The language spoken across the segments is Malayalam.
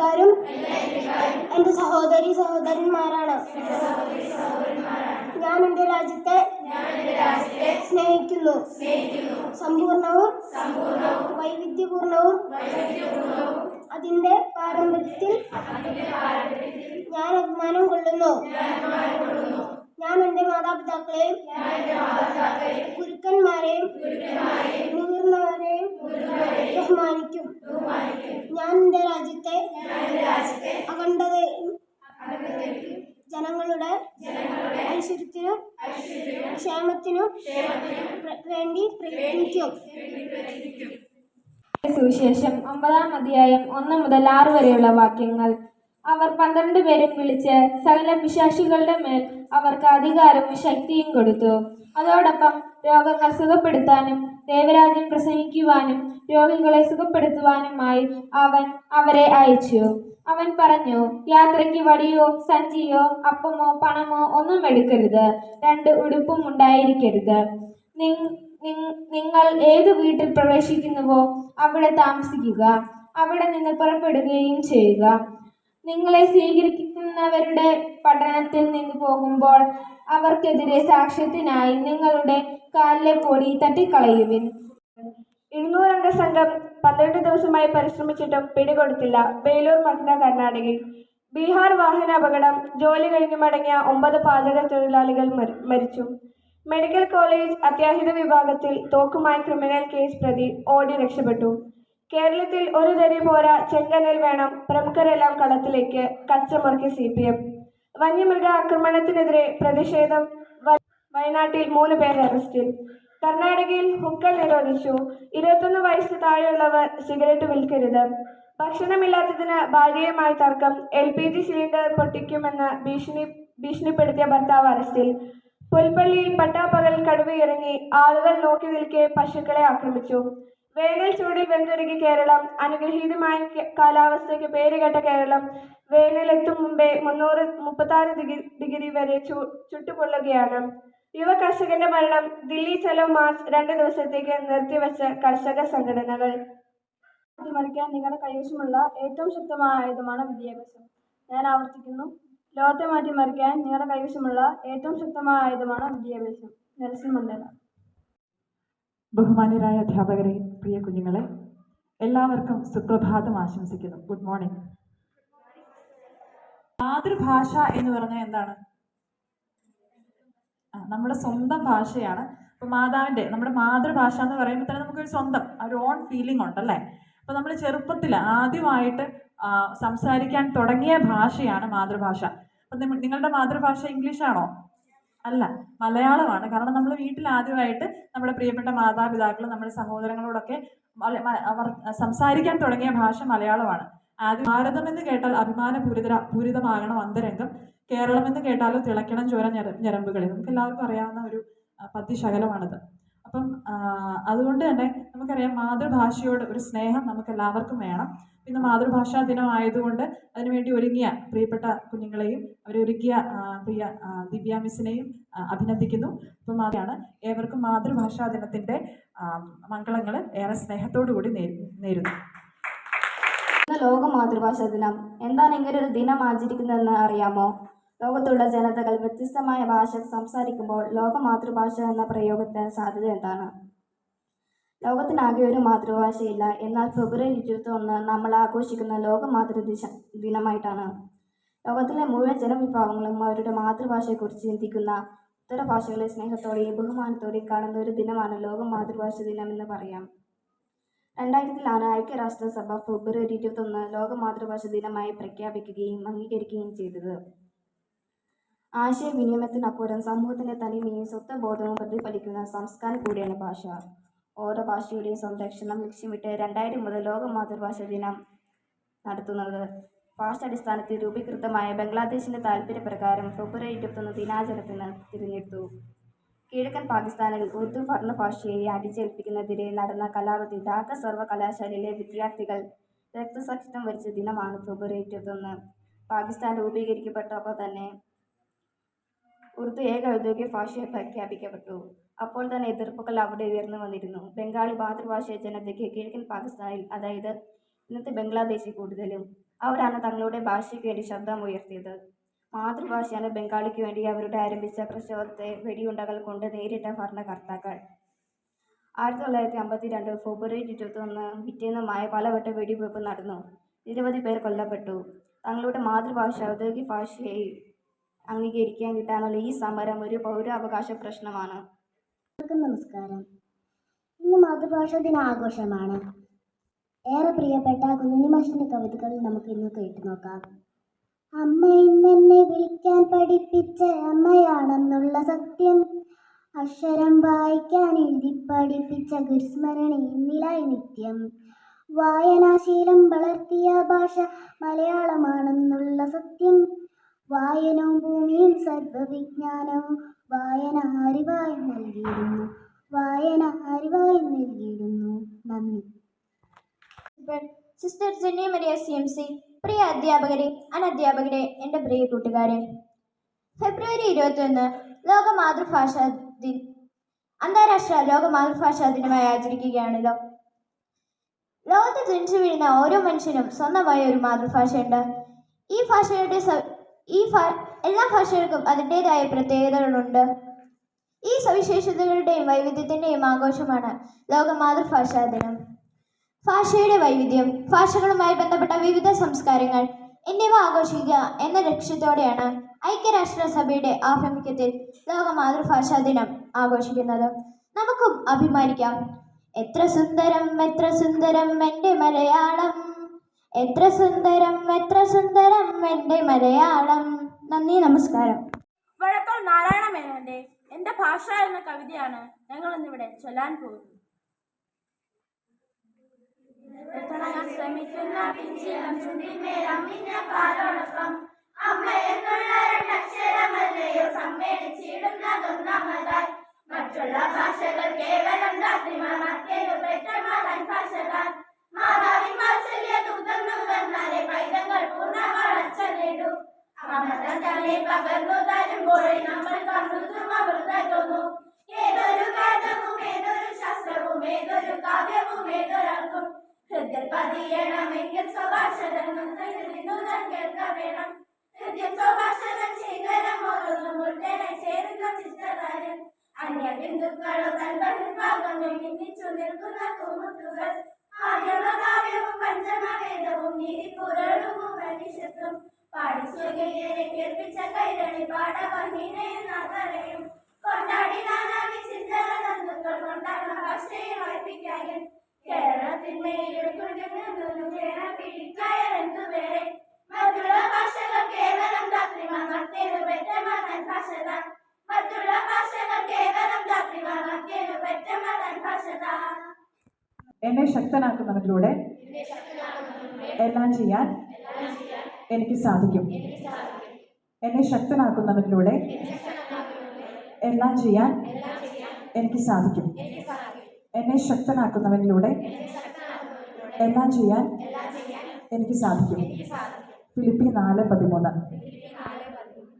ഇന്ത്യക്കാരും എന്റെ സഹോദരി സഹോദരന്മാരാണ്. ഞാൻ എന്റെ രാജ്യത്തെ സ്നേഹിക്കുന്നു. സമ്പൂർണവും വൈവിധ്യപൂർണവും അതിന്റെ പാരമ്പര്യത്തിൽ ഞാൻ അഭിമാനം കൊള്ളുന്നു. ഞാൻ എന്റെ മാതാപിതാക്കളെയും ഗുരുക്കന്മാരെയും മുതിർന്നവരെയും ബഹുമാനിക്കും. ഞാൻ എന്റെ രാജ്യത്തെ അഖണ്ഡതയും ജനങ്ങളുടെ ഐശ്വര്യത്തിനും ക്ഷേമത്തിനും വേണ്ടി പ്രയത്നിക്കും. സുവിശേഷം ഒമ്പതാം അധ്യായം ഒന്ന് മുതൽ ആറ് വരെയുള്ള വാക്യങ്ങൾ. അവർ പന്ത്രണ്ട് പേരും വിളിച്ച് സകല പിശാശികളുടെ മേൽ അവർക്ക് അധികാരവും ശക്തിയും കൊടുത്തു. അതോടൊപ്പം രോഗങ്ങൾ സുഖപ്പെടുത്താനും ദേവരാജ്യം പ്രസംഗിക്കുവാനും രോഗികളെ സുഖപ്പെടുത്തുവാനുമായി അവൻ അവരെ അയച്ചു. അവൻ പറഞ്ഞു യാത്രയ്ക്ക് വടിയോ സഞ്ചിയോ അപ്പമോ പണമോ ഒന്നും എടുക്കരുത്. രണ്ട് ഉടുപ്പും ഉണ്ടായിരിക്കരുത്. നിങ്- നിങ്- നിങ്ങൾ ഏത് വീട്ടിൽ പ്രവേശിക്കുന്നുവോ അവിടെ താമസിക്കുക. അവിടെ നിന്ന് പുറപ്പെടുകയും ചെയ്യുക. നിങ്ങളെ സ്വീകരിക്കുന്നവരുടെ പഠനത്തിൽ നിന്ന് പോകുമ്പോൾ അവർക്കെതിരെ സാക്ഷ്യത്തിനായി നിങ്ങളുടെ കാലിലെ പൊടി തട്ടിക്കളയുവിൻ. ഇരുന്നൂറംഗ സംഘം പന്ത്രണ്ട് ദിവസമായി പരിശ്രമിച്ചിട്ടും പിടികൊടുത്തില്ല. ബേലൂർ മഗ്ന കർണാടകയിൽ. ബീഹാർ വാഹന അപകടം ജോലി കഴിഞ്ഞു മടങ്ങിയ ഒമ്പത് പാചക തൊഴിലാളികൾ മരി- മരിച്ചു. മെഡിക്കൽ കോളേജ് അത്യാഹിത വിഭാഗത്തിൽ തോക്കുമായി ക്രിമിനൽ കേസ് പ്രതി ഓടി രക്ഷപ്പെട്ടു. കേരളത്തിൽ ഒരു തരി പോരാ ചെങ്കനൽ വേണം. പ്രമുഖരെല്ലാം കളത്തിലേക്ക് കച്ചമുറുക്കി സി പി എം. വന്യമൃഗ ആക്രമണത്തിനെതിരെ പ്രതിഷേധം. വയനാട്ടിൽ മൂന്ന് പേർ അറസ്റ്റിൽ. കർണാടകയിൽ ഹുക്ക നിരോധിച്ചു. ഇരുപത്തൊന്ന് വയസ്സ് താഴെയുള്ളവർ സിഗരറ്റ് വിൽക്കരുത്. ഭക്ഷണമില്ലാത്തതിന് ഭാര്യയുമായി തർക്കം. എൽ പി ജി സിലിണ്ടർ പൊട്ടിക്കുമെന്ന് ഭീഷണി ഭീഷണിപ്പെടുത്തിയ ഭർത്താവ് അറസ്റ്റിൽ. പുൽപ്പള്ളിയിൽ പട്ടാപ്പകൽ കടുവയിറങ്ങി ആളുകൾ നോക്കി നിൽക്കെ പശുക്കളെ ആക്രമിച്ചു. വേനൽ ചൂടിൽ വെന്തുരുകി കേരളം അനുഗ്രഹീതമായ കാലാവസ്ഥയ്ക്ക് പേരുകേട്ട കേരളം വേനലെത്തും മുമ്പേ മുന്നൂറ് മുപ്പത്താറ് ഡിഗ്രി ഡിഗ്രി വരെ ചു ചുട്ടുപൊള്ളുകയാണ്. യുവ കർഷകന്റെ മരണം ദില്ലി ചലോ മാർച്ച് രണ്ട് ദിവസത്തേക്ക് നിർത്തിവെച്ച കർഷക സംഘടനകൾ. മറിക്കാൻ നിങ്ങളുടെ കൈവശമുള്ള ഏറ്റവും ശക്തമായ ആയുധമാണ് വിദ്യാഭ്യാസം. ഞാൻ ആവർത്തിക്കുന്നു. ലോകത്തെ മാറ്റിമറിക്കാൻ നിങ്ങളുടെ കൈവശമുള്ള ഏറ്റവും ശക്തമായ ആയുധമാണ് വിദ്യാഭ്യാസം. Nelson Mandela. ബഹുമാന്യരായ അധ്യാപകരെ പ്രിയ കുഞ്ഞുങ്ങളെ എല്ലാവർക്കും സുപ്രഭാതം ആശംസിക്കുന്നു. ഗുഡ് മോർണിംഗ് മാതൃഭാഷ എന്ന് പറഞ്ഞാൽ എന്താണ്? നമ്മുടെ സ്വന്തം ഭാഷയാണ്. ഇപ്പൊ മാതാവിന്റെ നമ്മുടെ മാതൃഭാഷ എന്ന് പറയുമ്പോൾ തന്നെ നമുക്കൊരു സ്വന്തം ഒരു ഓൺ ഫീലിംഗ് ഉണ്ടല്ലേ അപ്പൊ നമ്മൾ ചെറുപ്പത്തിൽ ആദ്യമായിട്ട് സംസാരിക്കാൻ തുടങ്ങിയ ഭാഷയാണ് മാതൃഭാഷ. അപ്പൊ നിങ്ങളുടെ മാതൃഭാഷ ഇംഗ്ലീഷ് ആണോ അല്ല മലയാളമാണ്. കാരണം നമ്മൾ വീട്ടിൽ ആദ്യമായിട്ട് നമ്മുടെ പ്രിയപ്പെട്ട മാതാപിതാക്കൾ നമ്മുടെ സഹോദരങ്ങളോടൊക്കെ അവർ സംസാരിക്കാൻ തുടങ്ങിയ ഭാഷ മലയാളമാണ്. ആദ്യം ഭാരതം എന്ന് കേട്ടാൽ അഭിമാന പൂരിത പൂരിതമാകണം അന്തരംഗം. കേരളം എന്ന് കേട്ടാലോ തിളക്കണം ചോര ഞര ഞരമ്പുകളിൽ നമുക്ക് എല്ലാവർക്കും അറിയാവുന്ന ഒരു പദ്യശകലമാണിത്. അപ്പം അതുകൊണ്ട് തന്നെ നമുക്കറിയാം മാതൃഭാഷയോട് ഒരു സ്നേഹം നമുക്ക് എല്ലാവർക്കും വേണം. ഇന്ന് മാതൃഭാഷാ ദിനം ആയതുകൊണ്ട് അതിനുവേണ്ടി ഒരുങ്ങിയ പ്രിയപ്പെട്ട കുഞ്ഞുങ്ങളെയും അവർ ഒരുക്കിയ പ്രിയ ദിവ്യ മിസ്സിനെയും അഭിനന്ദിക്കുന്നു. അപ്പം അതാണ് ഏവർക്കും മാതൃഭാഷാ ദിനത്തിന്റെ മംഗളങ്ങൾ ഏറെ സ്നേഹത്തോടു കൂടി നേരുന്നു. ലോക മാതൃഭാഷാ ദിനം. എന്താണ് ഇങ്ങനെ ഒരു ദിനം ആചരിക്കുന്നതെന്ന് അറിയാമോ? ലോകത്തുള്ള ജനതകൾ വ്യത്യസ്തമായ ഭാഷ സംസാരിക്കുമ്പോൾ ലോക മാതൃഭാഷ എന്ന പ്രയോഗത്തിന് സാധ്യത എന്താണ്? ലോകത്തിനാകെ ഒരു മാതൃഭാഷയില്ല. എന്നാൽ ഫെബ്രുവരി ഇരുപത്തി ഒന്ന് നമ്മൾ ആഘോഷിക്കുന്ന ലോക മാതൃദിശ ദിനമായിട്ടാണ്. ലോകത്തിലെ മുഴുവൻ ജനവിഭാഗങ്ങളും അവരുടെ മാതൃഭാഷയെക്കുറിച്ച് ചിന്തിക്കുന്ന ഇത്തര ഭാഷകളെ സ്നേഹത്തോടെയും ബഹുമാനത്തോടെയും കാണുന്ന ഒരു ദിനമാണ് ലോക മാതൃഭാഷ ദിനം എന്ന് പറയാം. രണ്ടായിരത്തിലാണ് ഐക്യരാഷ്ട്രസഭ ഫെബ്രുവരി ഇരുപത്തൊന്ന് ലോക മാതൃഭാഷ ദിനമായി പ്രഖ്യാപിക്കുകയും അംഗീകരിക്കുകയും ചെയ്തത്. ആശയവിനിമയത്തിനപ്പുറം സമൂഹത്തിന്റെ തനിമയും സ്വത്വബോധവും പ്രതിഫലിക്കുന്ന സംസ്കാരം കൂടിയാണ് ഭാഷ. ഓരോ ഭാഷയുടെയും സംരക്ഷണം ലക്ഷ്യമിട്ട് രണ്ടായിരം മുതൽ ലോക മാതൃഭാഷ ദിനം നടത്തുന്നത്. ഭാഷാടിസ്ഥാനത്തിൽ രൂപീകൃതമായ ബംഗ്ലാദേശിന്റെ താൽപ്പര്യപ്രകാരം ഫെബ്രുവരി ഇരുപത്തൊന്ന് ദിനാചരണത്തിന് തിരഞ്ഞെടുത്തു. കിഴക്കൻ പാകിസ്ഥാനിൽ ഉറുദു ഭരണഭാഷയെ അടിച്ചേൽപ്പിക്കുന്നതിരെ നടന്ന കലാപത്തിൽ ധാക്ക സർവകലാശാലയിലെ വിദ്യാർത്ഥികൾ രക്തസാക്ഷിത്വം വരിച്ച ദിനമാണ് ഫെബ്രുവരി ഇരുപത്തൊന്ന്. പാകിസ്ഥാൻ രൂപീകരിക്കപ്പെട്ടപ്പോൾ തന്നെ ഉറുദു ഏക ഔദ്യോഗിക ഭാഷയായി പ്രഖ്യാപിക്കപ്പെട്ടു. അപ്പോൾ തന്നെ എതിർപ്പുകൾ അവിടെ ഉയർന്നു വന്നിരുന്നു. ബംഗാളി മാതൃഭാഷ ജനതയ്ക്ക് കിഴക്കൻ പാകിസ്ഥാനിൽ അതായത് ഇന്നത്തെ ബംഗ്ലാദേശിൽ കൂടുതലും അവരാണ് തങ്ങളുടെ ഭാഷയ്ക്ക് വേണ്ടി ശബ്ദം ഉയർത്തിയത്. മാതൃഭാഷയാണ് ബംഗാളിക്ക് വേണ്ടി അവരുടെ ആരംഭിച്ച പ്രക്ഷോഭത്തെ വെടിയുണ്ടകൾ കൊണ്ട് നേരിട്ട ഭരണകർത്താക്കൾ. ആയിരത്തി തൊള്ളായിരത്തി അമ്പത്തി രണ്ട് ഫെബ്രുവരി ഇരുപത്തൊന്ന് പിറ്റേന്നുമായ പലവട്ട വെടിവെപ്പ് നടന്നു. നിരവധി പേർ കൊല്ലപ്പെട്ടു. തങ്ങളുടെ മാതൃഭാഷ ഔദ്യോഗിക ഭാഷയായി അംഗീകരിക്കാൻ കിട്ടാനുള്ള ഈ സമരം ഒരു പൗരാവകാശ പ്രശ്നമാണ്. നമസ്കാരം. ഇന്ന് മാതൃഭാഷാ ദിനാഘോഷമാണ്. ഏറെ പ്രിയപ്പെട്ട കുഞ്ഞുമാഷിന്റെ കവിതകൾ നമുക്ക് ഇന്ന് കേട്ടു നോക്കാം. അമ്മ ഇന്നെന്നെ വിളിക്കാൻ പഠിപ്പിച്ച അമ്മയാണെന്നുള്ള സത്യം. അക്ഷരം വായിക്കാൻ എഴുതി പഠിപ്പിച്ച ഗുരുസ്മരണി ഇന്നിലായി നിത്യം. വായനാശീലം വളർത്തിയ ഭാഷ മലയാളമാണെന്നുള്ള സത്യം. വായനവും ഭൂമിയിൽ സർവവിജ്ഞാനവും വായന അറിവായി നൽകിയിരുന്നു. വായന അറിവായി നൽകിയിരുന്നു. നന്ദി. Sister Jenny Maria C M C പ്രിയ അധ്യാപകരെ അനധ്യാപകരെ എന്റെ പ്രിയ കൂട്ടുകാരെ. ഫെബ്രുവരി ഇരുപത്തിയൊന്ന് ലോക മാതൃഭാഷാ ദിൻ അന്താരാഷ്ട്ര ലോക മാതൃഭാഷാ ദിനമായി ആചരിക്കുകയാണല്ലോ. ലോകത്ത് ജനിച്ചു വീഴുന്ന ഓരോ മനുഷ്യനും സ്വന്തമായ ഒരു മാതൃഭാഷയുണ്ട്. ഈ ഭാഷയുടെ ഈ എല്ലാ ഭാഷകൾക്കും അതിന്റെതായ പ്രത്യേകതകളുണ്ട്. ഈ സവിശേഷതകളുടെയും വൈവിധ്യത്തിന്റെയും ആഘോഷമാണ് ലോക മാതൃഭാഷാ ദിനം. ഭാഷയുടെ വൈവിധ്യം ഭാഷകളുമായി ബന്ധപ്പെട്ട വിവിധ സംസ്കാരങ്ങൾ എന്നിവ ആഘോഷിക്കുക എന്ന ലക്ഷ്യത്തോടെയാണ് ഐക്യരാഷ്ട്രസഭയുടെ ആഭിമുഖ്യത്തിൽ ലോക മാതൃഭാഷാ ദിനം ആഘോഷിക്കുന്നത്. നമുക്കും അഭിമാനിക്കാം. എത്ര സുന്ദരം എത്ര സുന്ദരം എന്റെ മലയാളം. എത്ര സുന്ദരം എത്ര സുന്ദരം എന്റെ മലയാളം. നന്ദി നമസ്കാരം. വഴക്കോൾ നാരായണ മേനോന്റെ എന്റെ ഭാഷ എന്ന കവിതയാണ് ഞങ്ങൾ ഇന്നിവിടെ ചൊല്ലാൻ പോകുന്നത്. ശ്രമിക്കുന്ന പിഞ്ചിലം ചുണ്ടിന്മേലമ്മിഞ്ഞ പാലോടൊപ്പം അമ്മ എന്നുള്ള രണ്ടക്ഷരമല്ലയോ സമ്മേളിച്ചിടുന്നതൊന്നാമതായി ഏതൊരു കാവ്യവും ഏതൊരാൾക്കും ഹൃദയ പതിയണമെങ്കിൽ സ്വഭാഷതൻ കേൾക്ക വേണം. ഹൃദയം ശേഖരം ഓരോന്നും ഉൾട്ടനെ ചേരുന്ന ചിത്രകാരൻ. അന്യ ബിന്ദുക്കളോ തൻ ബഹിർഭാഗങ്ങൾ ഭിന്നിച്ചു നിൽക്കുന്ന കൂമുട്ടുകൾ ആദ്യമകാവ്യവും പഞ്ചമവേദവും നീതിപുരളും മനുഷ്യത്വം പാടി സുഖിയരെ കേൾപ്പിച്ച കൈരളി പാടവഹീനയും നാഥരെയും. കൊണ്ടാടി നാനാ വിചിന്തന തന്തുക്കൾ കൊണ്ടാണ് ഭാഷയെ വായിപ്പിക്കാനും കേരളത്തിന്മേലും കൊണ്ടുനിന്നു കേരള പിടിക്കായരെന്തു വേറെ മറ്റുള്ള ഭാഷകൾ കേവലം ധാത്രിമാർത്തേനു പെറ്റമാതാൻ ഭാഷത. മറ്റുള്ള ഭാഷകൾ കേവലം ധാത്രിമാർത്തേനു പെറ്റമാതാൻ ഭാഷത. എന്നെ ശക്തനാക്കുന്നതിലൂടെ എല്ലാം ചെയ്യാൻ എനിക്ക് സാധിക്കും. എന്നെ ശക്തനാക്കുന്നതിലൂടെ എല്ലാം ചെയ്യാൻ എനിക്ക് സാധിക്കും. എന്നെ ശക്തനാക്കുന്നവനിലൂടെ എല്ലാം ചെയ്യാൻ എനിക്ക് സാധിക്കും. ഫിലിപ്പി നാല് പതിമൂന്ന്.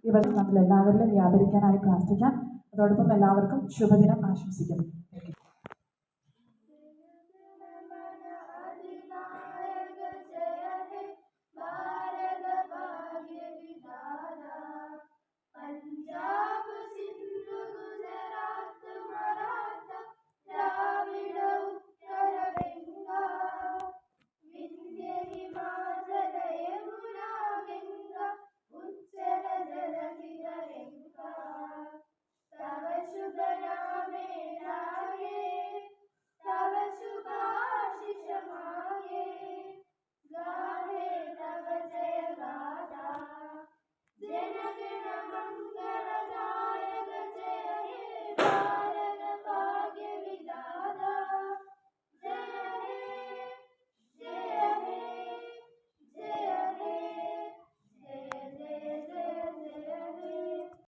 ഇവർ നമ്മൾ എല്ലാവരിലും വ്യാപരിക്കാനായി പ്രാർത്ഥിക്കാം. അതോടൊപ്പം എല്ലാവർക്കും ശുഭദിനം ആശംസിക്കുന്നു.